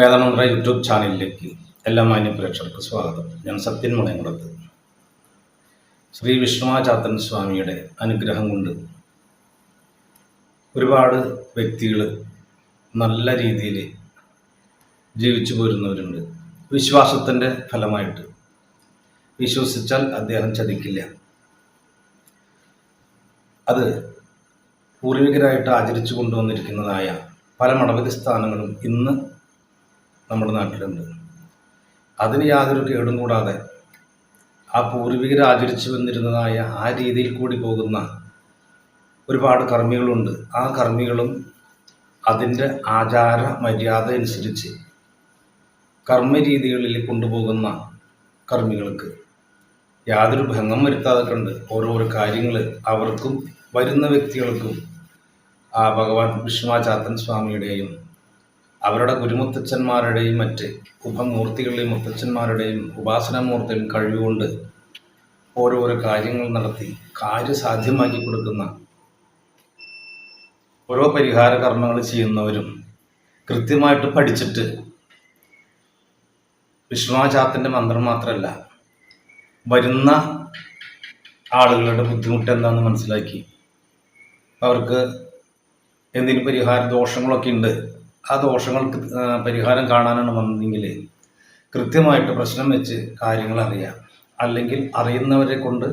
വേദമന്ത്ര YouTube ചാനലിലേക്ക് എല്ലാ മാന്യ പ്രേക്ഷകർക്ക് സ്വാഗതം. ഞാൻ സത്യൻ മുളയങ്കുളത്ത് ശ്രീ വിഷ്ണുവാചാത്തൻ സ്വാമിയുടെ അനുഗ്രഹം കൊണ്ട് ഒരുപാട് വ്യക്തികൾ നല്ല രീതിയിൽ ജീവിച്ചു പോരുന്നവരുണ്ട്. വിശ്വാസത്തിന്റെ ഫലമായിട്ട്. വിശ്വസിച്ചാൽ അദ്ദേഹം ചതിക്കില്ല. അത് പൂർവികരായിട്ട് ആചരിച്ചു കൊണ്ടുവന്നിരിക്കുന്നതായ പല മടവതി സ്ഥാനങ്ങളും ഇന്ന് നമ്മുടെ നാട്ടിലുണ്ട്. അതിന് യാതൊരു കേടും കൂടാതെ ആ പൂർവികർ ആചരിച്ചു വന്നിരുന്നതായ ആ രീതിയിൽ കൂടി പോകുന്ന ഒരുപാട് കർമ്മികളുണ്ട്. ആ കർമ്മികളും അതിന്റെ ആചാര മര്യാദ അനുസരിച്ച് കർമ്മരീതികളിൽ കൊണ്ടുപോകുന്ന കർമ്മികൾക്ക് യാതൊരു ഭംഗം വരുത്താതെ കണ്ട് ഓരോരോ കാര്യങ്ങൾ അവർക്കും വരുന്ന വ്യക്തികൾക്കും ആ ഭഗവാൻ വിഷ്ണുവാചാത്തൻ സ്വാമിയുടെയും അവരുടെ ഗുരുമുത്തച്ഛന്മാരുടെയും മറ്റ് ഉപമൂർത്തികളുടെയും മുത്തച്ഛന്മാരുടെയും ഉപാസനാമൂർത്തിയും കഴിവുകൊണ്ട് ഓരോരോ കാര്യങ്ങൾ നടത്തി കാര്യസാധ്യമാക്കി കൊടുക്കുന്ന ഓരോ പരിഹാര കർമ്മങ്ങൾ ചെയ്യുന്നവരും കൃത്യമായിട്ട് പഠിച്ചിട്ട് വിഷ്ണുവാചാത്തിന്റെ മന്ത്രം മാത്രമല്ല വരുന്ന ആളുകളുടെ ബുദ്ധിമുട്ട് എന്താണെന്ന് മനസ്സിലാക്കി. അവർക്ക് എന്തെങ്കിലും പരിഹാര ദോഷങ്ങളൊക്കെ ഉണ്ട് ആ ദോഷങ്ങൾക്ക് പരിഹാരം കാണാനാണ് വന്നതെങ്കിൽ കൃത്യമായിട്ട് പ്രശ്നം വെച്ച് കാര്യങ്ങൾ അറിയാം. അല്ലെങ്കിൽ അറിയുന്നവരെ കൊണ്ട്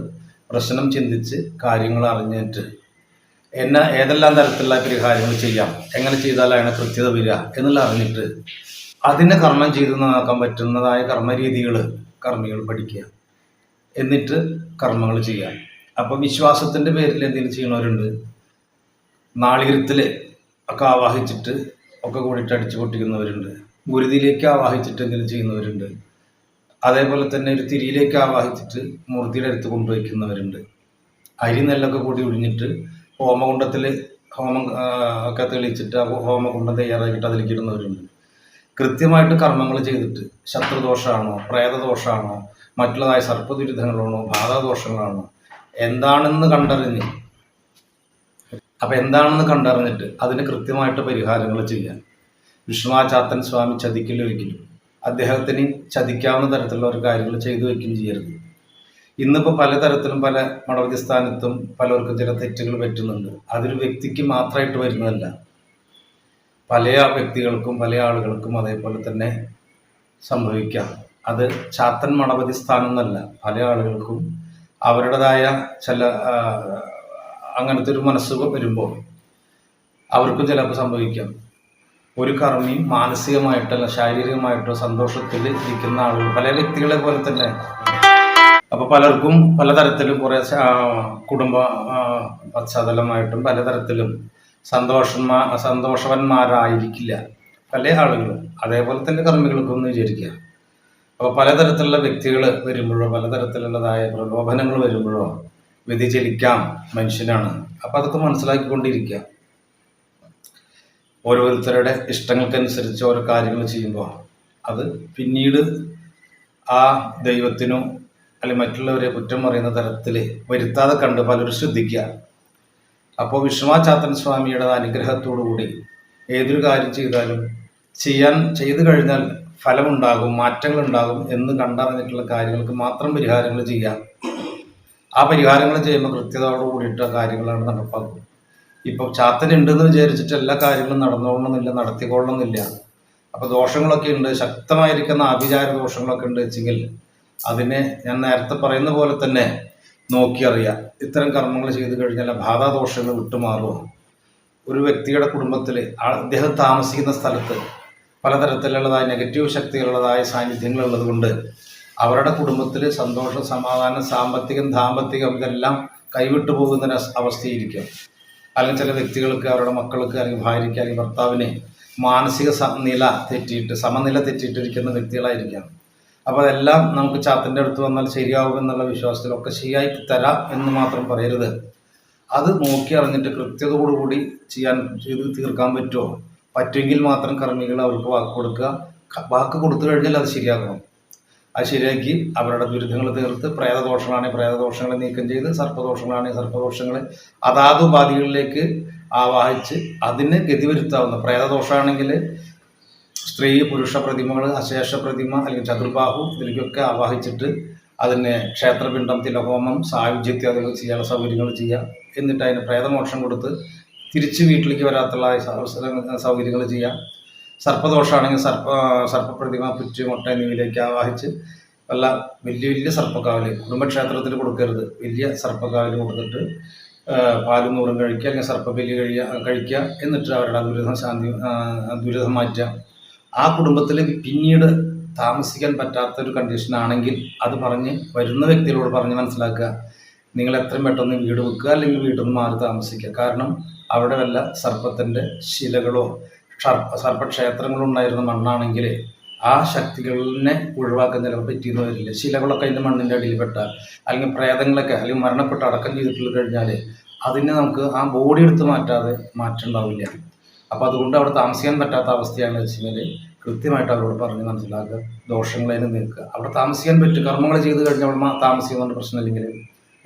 പ്രശ്നം ചിന്തിച്ച് കാര്യങ്ങൾ അറിഞ്ഞിട്ട് എന്നാ ഏതെല്ലാം തരത്തിലുള്ള പരിഹാരങ്ങൾ ചെയ്യാം എങ്ങനെ ചെയ്താലാണ് കൃത്യത വരിക എന്നുള്ള അറിഞ്ഞിട്ട് അതിനെ കർമ്മം ചെയ്ത് നോക്കാൻ പറ്റുന്നതായ കർമ്മരീതികൾ കർമ്മികൾ പഠിക്കുക. എന്നിട്ട് കർമ്മങ്ങൾ ചെയ്യാം. അപ്പോൾ വിശ്വാസത്തിന്റെ പേരിൽ എന്തെങ്കിലും ചെയ്യണവരുണ്ട്? നാളികരത്തിൽ ഒക്കെ ആവാഹിച്ചിട്ട് ഒക്കെ കൂടിയിട്ട് അടിച്ചു പൊട്ടിക്കുന്നവരുണ്ട്. ഗുരുതിയിലേക്ക് ആവാഹിച്ചിട്ട് എന്തെങ്കിലും ചെയ്യുന്നവരുണ്ട്. അതേപോലെ തന്നെ ഒരു തിരിയിലേക്ക് ആവാഹിച്ചിട്ട് മൂർത്തിയുടെ അടുത്ത് കൊണ്ടുവയ്ക്കുന്നവരുണ്ട്. അരി നെല്ലൊക്കെ കൂടി ഒഴിഞ്ഞിട്ട് ഹോമകുണ്ടത്തിൽ ഹോമം ഒക്കെ തെളിയിച്ചിട്ട് ആ ഹോമകുണ്ടം തയ്യാറാക്കിയിട്ട് അതിലേക്ക് ഇടുന്നവരുണ്ട്. കൃത്യമായിട്ട് കർമ്മങ്ങൾ ചെയ്തിട്ട് ശത്രുദോഷമാണോ പ്രേതദോഷമാണോ മറ്റുള്ളതായ സർപ്പദുരിതങ്ങളാണോ ബാധാദോഷങ്ങളാണോ എന്താണെന്ന് കണ്ടറിഞ്ഞ് അപ്പം എന്താണെന്ന് കണ്ടറിഞ്ഞിട്ട് അതിന് കൃത്യമായിട്ട് പരിഹാരങ്ങൾ ചെയ്യാൻ. വിഷ്ണുവാചാത്തൻ സ്വാമി ചതിക്കില്ല ഒരിക്കലും. അദ്ദേഹത്തിന് ചതിക്കാവുന്ന തരത്തിലുള്ള ഒരു കാര്യങ്ങൾ ചെയ്തു വയ്ക്കുകയും ചെയ്യരുത്. ഇന്നിപ്പോൾ പലതരത്തിലും പല മടവതി സ്ഥാനത്തും പലർക്കും ചില തെറ്റുകൾ പറ്റുന്നുണ്ട്. അതൊരു വ്യക്തിക്ക് മാത്രമായിട്ട് വരുന്നതല്ല. പല വ്യക്തികൾക്കും പല ആളുകൾക്കും അതേപോലെ തന്നെ സംഭവിക്കാം. അത് ചാത്തൻ മണപതി സ്ഥാനം എന്നല്ല. പല ആളുകൾക്കും അവരുടേതായ ചില അങ്ങനത്തെ ഒരു മനസ്സ് വരുമ്പോൾ അവർക്കും ചിലപ്പോൾ സംഭവിക്കാം. ഒരു കർമ്മിയും മാനസികമായിട്ടല്ല ശാരീരികമായിട്ടോ സന്തോഷത്തിൽ ഇരിക്കുന്ന ആളുകൾ പല വ്യക്തികളെ പോലെ തന്നെ. അപ്പൊ പലർക്കും പലതരത്തിലും കുറെ കുടുംബ പശ്ചാത്തലമായിട്ടും പലതരത്തിലും സന്തോഷന്മാ സന്തോഷവന്മാരായിരിക്കില്ല. പല ആളുകളും അതേപോലെ തന്നെ കർമ്മികൾക്കും ഒന്ന് വിചാരിക്കുക. അപ്പോൾ പലതരത്തിലുള്ള വ്യക്തികൾ വരുമ്പോഴോ പലതരത്തിലുള്ളതായ പ്രലോഭനങ്ങൾ വരുമ്പോഴോ വ്യതിചലിക്കാം മനുഷ്യനാണ്. അപ്പോൾ അതൊക്കെ മനസ്സിലാക്കിക്കൊണ്ടിരിക്കുക. ഓരോരുത്തരുടെ ഇഷ്ടങ്ങൾക്കനുസരിച്ച് ഓരോ കാര്യങ്ങൾ ചെയ്യുമ്പോൾ അത് പിന്നീട് ആ ദൈവത്തിനോ അല്ലെങ്കിൽ മറ്റുള്ളവരെ കുറ്റം പറയുന്ന തരത്തിൽ വരുത്താതെ കണ്ട് പലരും ശ്രദ്ധിക്കുക. അപ്പോൾ വിഷ്ണുവാചാത്തൻ സ്വാമിയുടെ അനുഗ്രഹത്തോടു കൂടി ഏതൊരു കാര്യം ചെയ്താലും ചെയ്യാൻ ചെയ്തു കഴിഞ്ഞാൽ ഫലമുണ്ടാകും മാറ്റങ്ങളുണ്ടാകും എന്ന് കണ്ടറിഞ്ഞിട്ടുള്ള കാര്യങ്ങൾക്ക് മാത്രം പരിഹാരങ്ങൾ ചെയ്യാം ആ പരിഹാരങ്ങൾ ചെയ്യുമ്പോൾ കൃത്യതയോട് കൂടിയിട്ട് കാര്യങ്ങളാണ് നടപ്പാക്കുന്നത്. ഇപ്പോൾ ചാത്തൻ ഉണ്ടെന്ന് വിചാരിച്ചിട്ട് എല്ലാ കാര്യങ്ങളും നടന്നുകൊള്ളണമെന്നില്ല നടത്തിക്കൊള്ളണമെന്നില്ല. അപ്പോൾ ദോഷങ്ങളൊക്കെ ഉണ്ട്. ശക്തമായിരിക്കുന്ന ആഭിചാര ദോഷങ്ങളൊക്കെ ഉണ്ട് വെച്ചെങ്കിൽ അതിനെ ഞാൻ നേരത്തെ പറയുന്ന പോലെ തന്നെ നോക്കിയറിയാം ഇത്തരം കർമ്മങ്ങൾ ചെയ്തു കഴിഞ്ഞാൽ ബാധാ ബാധാദോഷങ്ങൾ വിട്ടുമാറുമോ ഒരു വ്യക്തിയുടെ കുടുംബത്തിൽ അദ്ദേഹം താമസിക്കുന്ന സ്ഥലത്ത് പലതരത്തിലുള്ളതായ നെഗറ്റീവ് ശക്തികളുള്ളതായ സാന്നിധ്യങ്ങളുള്ളത് കൊണ്ട് അവരുടെ കുടുംബത്തിൽ സന്തോഷം സമാധാനം സാമ്പത്തികം ദാമ്പത്തികം ഇതെല്ലാം കൈവിട്ടു പോകുന്ന അവസ്ഥയിരിക്കും അല്ലെങ്കിൽ ചില വ്യക്തികൾക്ക് അവരുടെ മക്കൾക്ക് അല്ലെങ്കിൽ ഭാര്യയ്ക്ക് അല്ലെങ്കിൽ ഭർത്താവിനെ മാനസിക നില തെറ്റിയിട്ട് സമനില തെറ്റിയിട്ടിരിക്കുന്ന വ്യക്തികളായിരിക്കാം. അപ്പോൾ അതെല്ലാം നമുക്ക് ചാത്തിന്റെ അടുത്ത് വന്നാൽ ശരിയാവും എന്നുള്ള വിശ്വാസത്തിലൊക്കെ ശരിയായി തരാം എന്ന് മാത്രം പറയരുത്. അത് നോക്കി അറിഞ്ഞിട്ട് കൃത്യതയോടുകൂടി ചെയ്യാൻ ചെയ്ത് തീർക്കാൻ പറ്റുമോ? പറ്റുമെങ്കിൽ മാത്രം കർമ്മികൾ അവർക്ക് വാക്ക് കൊടുക്കുക. വാക്ക് കൊടുത്തു കഴിഞ്ഞാൽ അത് ശരിയാക്കണം അത് ശരിയാക്കി അവരുടെ ദുരിതങ്ങൾ തീർത്ത് പ്രേതദോഷങ്ങളാണെങ്കിൽ പ്രേതദോഷങ്ങളെ നീക്കം ചെയ്ത് സർപ്പദോഷങ്ങളാണെങ്കിൽ സർപ്പദോഷങ്ങളെ അതാത് ഉപാധികളിലേക്ക് ആവാഹിച്ച് അതിന് ഗതി വരുത്താവുന്ന പ്രേതദോഷമാണെങ്കിൽ സ്ത്രീ പുരുഷ പ്രതിമകൾ അശേഷ പ്രതിമ അല്ലെങ്കിൽ ചതുർബാഹു ഇതിലേക്കൊക്കെ ആവാഹിച്ചിട്ട് അതിനെ ക്ഷേത്രപിണ്ഡം തിലഹോമം സായുജ്യത്യാദികൾ ചെയ്യാനുള്ള സൗകര്യങ്ങൾ ചെയ്യുക. എന്നിട്ട് അതിന് പ്രേതമോക്ഷം കൊടുത്ത് തിരിച്ച് വീട്ടിലേക്ക് വരാത്തുള്ള സൗകര്യങ്ങൾ ചെയ്യുക. സർപ്പദോഷമാണെങ്കിൽ സർപ്പ സർപ്പപ്രതിമ പുറ്റ് മുട്ട എന്നിവയിലേക്ക് ആവാഹിച്ച് വല്ല വലിയ വലിയ സർപ്പക്കാവൽ കുടുംബക്ഷേത്രത്തിൽ കൊടുക്കരുത്. വലിയ സർപ്പക്കാവൽ കൊടുത്തിട്ട് പാലും നൂറും കഴിക്കുക അല്ലെങ്കിൽ സർപ്പബലി കഴിയുക കഴിക്കുക എന്നിട്ട് അവരുടെ ദുരിതം ശാന്തി ദുരിതം മാറ്റുക. ആ കുടുംബത്തിൽ പിന്നീട് താമസിക്കാൻ പറ്റാത്ത ഒരു കണ്ടീഷൻ ആണെങ്കിൽ അത് പറഞ്ഞ് വരുന്ന വ്യക്തികളോട് പറഞ്ഞ് മനസ്സിലാക്കുക. നിങ്ങൾ എത്രയും പെട്ടെന്ന് വീട് വെക്കുക അല്ലെങ്കിൽ വീട്ടിൽ നിന്ന് മാറി താമസിക്കുക. കാരണം അവിടെ വല്ല സർപ്പത്തിന്റെ ശിലകളോ സർപ്പ സർപ്പക്ഷേത്രങ്ങളോ ഉണ്ടായിരുന്ന മണ്ണാണെങ്കിൽ ആ ശക്തികളിനെ ഒഴിവാക്കാൻ ചിലപ്പോൾ പറ്റിയെന്ന് വരില്ല ശിലകളൊക്കെ അതിന്റെ മണ്ണിന്റെ അടിയിൽ പെട്ടാൽ അല്ലെങ്കിൽ പ്രേതങ്ങളൊക്കെ അല്ലെങ്കിൽ മരണപ്പെട്ട് അടക്കം ചെയ്തിട്ടുള്ള കഴിഞ്ഞാൽ അതിനെ നമുക്ക് ആ ബോഡി എടുത്ത് മാറ്റാതെ മാറ്റുണ്ടാവില്ല. അപ്പോൾ അതുകൊണ്ട് അവിടെ താമസിക്കാൻ പറ്റാത്ത അവസ്ഥയാണെന്ന് വെച്ച് കഴിഞ്ഞാൽ കൃത്യമായിട്ട് അവരോട് പറഞ്ഞ് മനസ്സിലാക്കുക ദോഷങ്ങളതിന് നിൽക്കുക അവിടെ താമസിക്കാൻ പറ്റും കർമ്മങ്ങൾ ചെയ്ത് കഴിഞ്ഞാൽ അവിടെ താമസിക്കുന്നതുകൊണ്ട് പ്രശ്നമില്ലെങ്കിൽ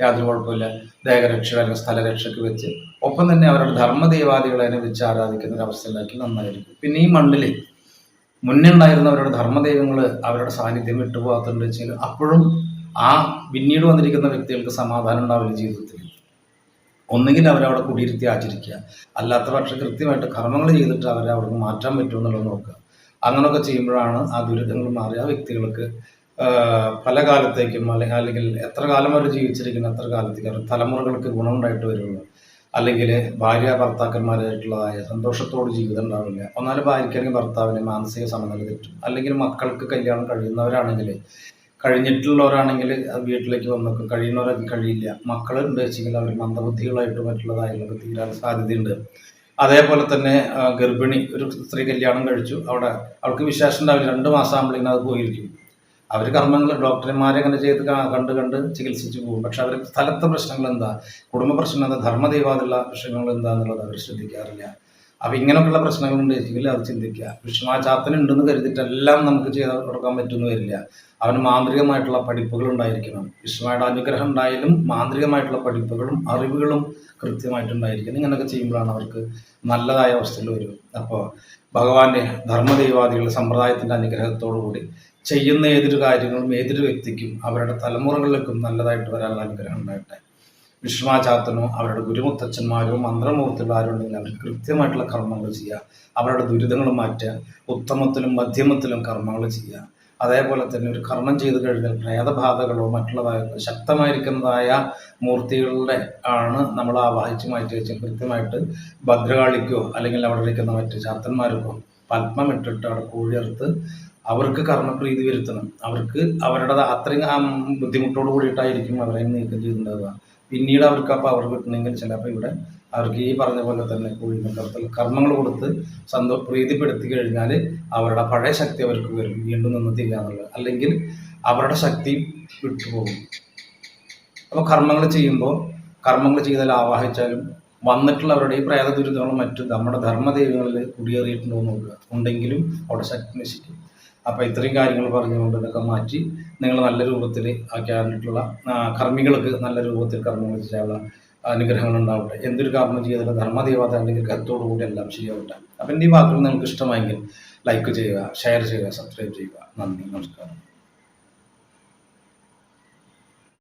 യാതൊരു കുഴപ്പമില്ല. ദേഹരക്ഷ അല്ലെങ്കിൽ സ്ഥലരക്ഷയ്ക്ക് വെച്ച്. ഒപ്പം തന്നെ അവരുടെ ധർമ്മദേവാദികളെ വെച്ച് ആരാധിക്കുന്ന ഒരു അവസ്ഥയിലാക്കി നന്നായിരിക്കും. പിന്നെ ഈ മണ്ണിൽ മുന്നേ ഉണ്ടായിരുന്ന അവരുടെ ധർമ്മദൈവങ്ങൾ അവരുടെ സാന്നിധ്യം വിട്ടുപോകാത്തുണ്ട് വെച്ചാൽ അപ്പോഴും ആ പിന്നീട് വന്നിരിക്കുന്ന വ്യക്തികൾക്ക് സമാധാനം ഉണ്ടാവില്ല ജീവിതത്തിൽ. ഒന്നുകിൽ അവരവിടെ കുടിയിരുത്തി ആചരിക്കുക. അല്ലാത്ത പക്ഷം കൃത്യമായിട്ട് കർമ്മങ്ങൾ ചെയ്തിട്ട് അവരെ അവർക്ക് മാറ്റാൻ പറ്റുമെന്നുള്ളത് നോക്കുക. അങ്ങനെയൊക്കെ ചെയ്യുമ്പോഴാണ് ആ ദുരിതങ്ങൾ മാറി ആ വ്യക്തികൾക്ക് പല കാലത്തേക്കും അല്ലെങ്കിൽ അല്ലെങ്കിൽ എത്ര കാലം അവർ ജീവിച്ചിരിക്കുന്ന എത്ര കാലത്തേക്ക് അവർ തലമുറകൾക്ക് ഗുണമുണ്ടായിട്ട് വരുള്ളൂ. അല്ലെങ്കിൽ ഭാര്യ ഭർത്താക്കന്മാരായിട്ടുള്ളതായ സന്തോഷത്തോട് ജീവിതം ഉണ്ടാവില്ല. ഒന്നാലും ഭാര്യയ്ക്കാണെങ്കിൽ ഭർത്താവിന് മാനസിക സമനില തെറ്റും. അല്ലെങ്കിൽ മക്കൾക്ക് കല്യാണം കഴിയുന്നവരാണെങ്കിൽ കഴിഞ്ഞിട്ടുള്ളവരാണെങ്കിൽ വീട്ടിലേക്ക് വന്നൊക്കെ കഴിയുന്നവരൊക്കെ കഴിയില്ല. മക്കൾ വെച്ചെങ്കിൽ അവർ മന്ദബുദ്ധികളായിട്ട് മറ്റുള്ളതായുള്ള തീരാൻ സാധ്യതയുണ്ട്. അതേപോലെ തന്നെ ഗർഭിണി ഒരു സ്ത്രീ കല്യാണം കഴിച്ചു. അവിടെ അവൾക്ക് വിശേഷം ഉണ്ടാവില്ല. രണ്ട് മാസം ആകുമ്പോഴേക്കും അത് പോയിരിക്കും. അവർ കർമ്മങ്ങൾ ഡോക്ടർമാരെ അങ്ങനെ ചെയ്ത് കണ്ട് കണ്ട് ചികിത്സിച്ച് പോകും. പക്ഷെ അവർ സ്ഥലത്തെ പ്രശ്നങ്ങൾ എന്താ? കുടുംബ പ്രശ്നം എന്താ? ധർമ്മദൈവാതുള്ള പ്രശ്നങ്ങൾ എന്താന്നുള്ളത് അവർ ശ്രദ്ധിക്കാറില്ല. അപ്പം ഇങ്ങനെയുള്ള പ്രശ്നങ്ങൾ ഉണ്ടെങ്കിൽ അത് ചിന്തിക്കുക. വിഷ്ണു വിഷ്ണുവാചാത്തൻ ഉണ്ടെന്ന് കരുതിയിട്ടെല്ലാം നമുക്ക് ചെയ്ത് കൊടുക്കാൻ പറ്റുമെന്ന് വരില്ല. അവന് മാന്ത്രികമായിട്ടുള്ള പഠിപ്പുകൾ ഉണ്ടായിരിക്കണം. വിഷ്ണുവായുടെ അനുഗ്രഹം ഉണ്ടായാലും മാന്ത്രികമായിട്ടുള്ള പഠിപ്പുകളും അറിവുകളും കൃത്യമായിട്ടുണ്ടായിരിക്കണം. ഇങ്ങനെയൊക്കെ ചെയ്യുമ്പോഴാണ് അവർക്ക് നല്ലതായ അവസ്ഥയിൽ വരും അപ്പോൾ ഭഗവാന്റെ ധർമ്മദൈവാദികളുടെ സമ്പ്രദായത്തിന്റെ അനുഗ്രഹത്തോടു കൂടി ചെയ്യുന്ന ഏതൊരു കാര്യങ്ങളും ഏതൊരു വ്യക്തിക്കും അവരുടെ തലമുറകളിലേക്കും നല്ലതായിട്ട് വരാനുള്ള അനുഗ്രഹം ഉണ്ടാകട്ടെ. വിഷ്ണുമാചാത്തനോ അവരുടെ ഗുരുമുത്തച്ഛന്മാരോ മന്ത്രമൂർത്തികളോ ആരുണ്ടെങ്കിൽ അവർ കൃത്യമായിട്ടുള്ള കർമ്മങ്ങൾ ചെയ്യുക. അവരുടെ ദുരിതങ്ങൾ മാറ്റുക. ഉത്തമത്തിലും മധ്യമത്തിലും കർമ്മങ്ങൾ ചെയ്യുക. അതേപോലെ തന്നെ ഒരു കർമ്മം ചെയ്തു കഴിഞ്ഞാൽ പ്രേതബാധകളോ മറ്റുള്ളതായ ശക്തമായിരിക്കുന്നതായ മൂർത്തികളുടെ ആണ് നമ്മൾ ആവാഹിച്ച് മാറ്റി വെച്ച് കൃത്യമായിട്ട് ഭദ്രകാളിക്കോ അല്ലെങ്കിൽ അവിടെ ഇരിക്കുന്ന മറ്റ് ചാത്തന്മാർക്കോ പത്മം ഇട്ടിട്ട് അവിടെ കോഴിയറുത്ത് അവർക്ക് കർമ്മപ്രീതി വരുത്തണം. അവർക്ക് അവരുടെ അത്രയും ആ ബുദ്ധിമുട്ടോട് കൂടിയിട്ടായിരിക്കും അവരെ നീക്കം ചെയ്തിട്ടുണ്ടാവുക. പിന്നീട് അവർക്ക് ആ പവർ കിട്ടണമെങ്കിൽ ചിലപ്പോൾ ഇവിടെ അവർക്ക് ഈ പറഞ്ഞ പോലെ തന്നെ കോഴിമക്കർത്തൽ കർമ്മങ്ങൾ കൊടുത്ത് സന്തോ പ്രീതിപ്പെടുത്തി കഴിഞ്ഞാൽ അവരുടെ പഴയ ശക്തി അവർക്ക് വരും വീണ്ടും നിന്നത്തില്ല എന്നുള്ളത്. അല്ലെങ്കിൽ അവരുടെ ശക്തി വിട്ടുപോകും. അപ്പോൾ കർമ്മങ്ങൾ ചെയ്യുമ്പോൾ കർമ്മങ്ങൾ ചെയ്താൽ ആവാഹിച്ചാലും വന്നിട്ടുള്ള അവരുടെ ഈ പ്രേത ദുരിതങ്ങളും മറ്റും നമ്മുടെ ധർമ്മദേവികളിൽ കുടിയേറിയിട്ടുണ്ടോ എന്ന് നോക്കുക. ഉണ്ടെങ്കിലും അവിടെ ശക്തി നശിക്കും. അപ്പോൾ ഇത്രയും കാര്യങ്ങൾ പറഞ്ഞുകൊണ്ട് ഇതൊക്കെ മാറ്റി നിങ്ങൾ നല്ല രൂപത്തിൽ ആക്കാനായിട്ടുള്ള കർമ്മികൾക്ക് നല്ല രൂപത്തിൽ കർമ്മങ്ങൾ ചെയ്യാനുള്ള അനുഗ്രഹങ്ങൾ ഉണ്ടാവട്ടെ. എന്തൊരു കർമ്മം ചെയ്താലും ധർമ്മദേവത കരുത്തോടു കൂടി എല്ലാം ശരിയാവട്ടെ അപ്പം എന്റെ ഈ വാക്കുകൾ നിങ്ങൾക്ക് ഇഷ്ടമായെങ്കിൽ ലൈക്ക് ചെയ്യുക ഷെയർ ചെയ്യുക സബ്സ്ക്രൈബ് ചെയ്യുക. നന്ദി നമസ്കാരം.